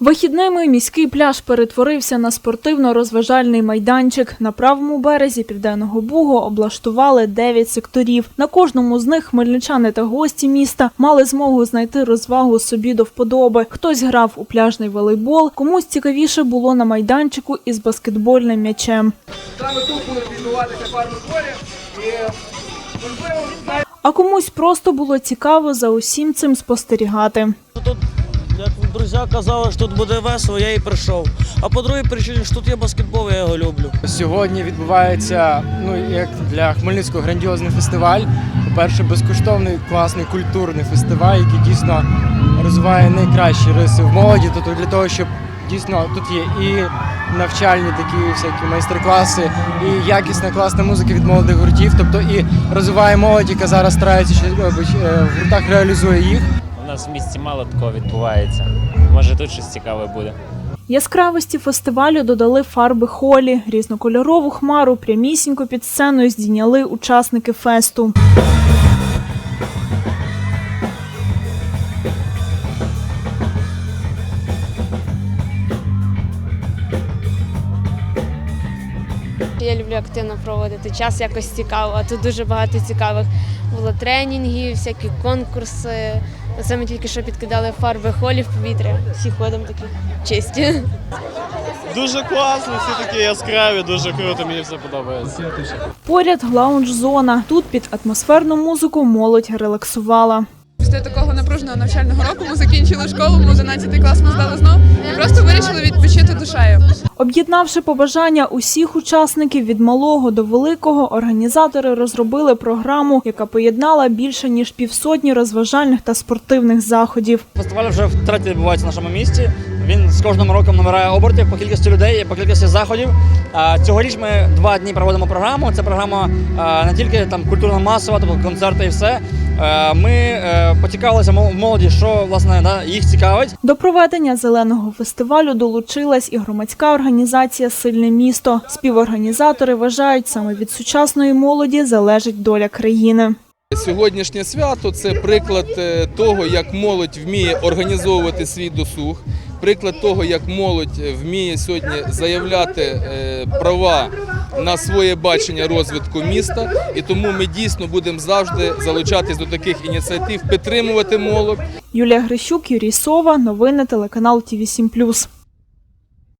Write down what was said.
Вихідними міський пляж перетворився на спортивно-розважальний майданчик. На правому березі Південного Бугу облаштували 9 секторів. На кожному з них хмельничани та гості міста мали змогу знайти розвагу собі до вподоби. Хтось грав у пляжний волейбол, комусь цікавіше було на майданчику із баскетбольним м'ячем. Саме тут будуть відбуватися А комусь просто було цікаво за усім цим спостерігати. Як друзі казали, що тут буде весело, я і прийшов. А по другій причині, що тут є баскетбол, я його люблю. Сьогодні відбувається ну як для Хмельницького грандіозний фестиваль. По-перше, безкоштовний класний культурний фестиваль, який дійсно розвиває найкращі риси в молоді. Тобто для того, щоб дійсно тут є і навчальні такі всякі майстер-класи, і якісна класна музика від молодих гуртів. Тобто і розвиває молодь, яка зараз старається що е, в гуртах реалізує їх. Нас в місті мало такого відбувається. Може тут щось цікаве буде. Яскравості фестивалю додали фарби холі, різнокольорову хмару прямісінько під сценою здійняли учасники фесту. Я люблю активно проводити час, якось цікаво. А тут дуже багато цікавих було тренінгів, всякі конкурси. Оце ми тільки що підкидали фарби холі в повітря. Всі ходом такі чисті. Дуже класно, всі такі яскраві, дуже круто, мені все подобається. Поряд лаунж-зона. Тут під атмосферну музику молодь релаксувала. Після такого напруженого навчального року ми закінчили школу, ми 11 клас ми здали знов і просто вирішили відпочити душею. Об'єднавши побажання усіх учасників від малого до великого, організатори розробили програму, яка поєднала більше ніж півсотні розважальних та спортивних заходів. Фестиваль вже втретє відбувається в нашому місті. Він з кожним роком набирає обертів по кількості людей, по кількості заходів. Цьогоріч ми два дні проводимо програму. Це програма не тільки там культурно-масова, тобто концерти і все. Ми е, поцікавилися молоді, що власне да, їх цікавить. До проведення зеленого фестивалю долучилась і громадська організація Сильне місто. Співорганізатори вважають, саме від сучасної молоді залежить доля країни. Сьогоднішнє свято це приклад е, того, як молодь вміє організовувати свій досуг, приклад того, як молодь вміє сьогодні заявляти е, права на своє бачення розвитку міста. І тому ми дійсно будемо завжди залучатись до таких ініціатив, підтримувати молодь. Юлія Грищук, Юрій Сова. Новини телеканал ТІВІ 7+.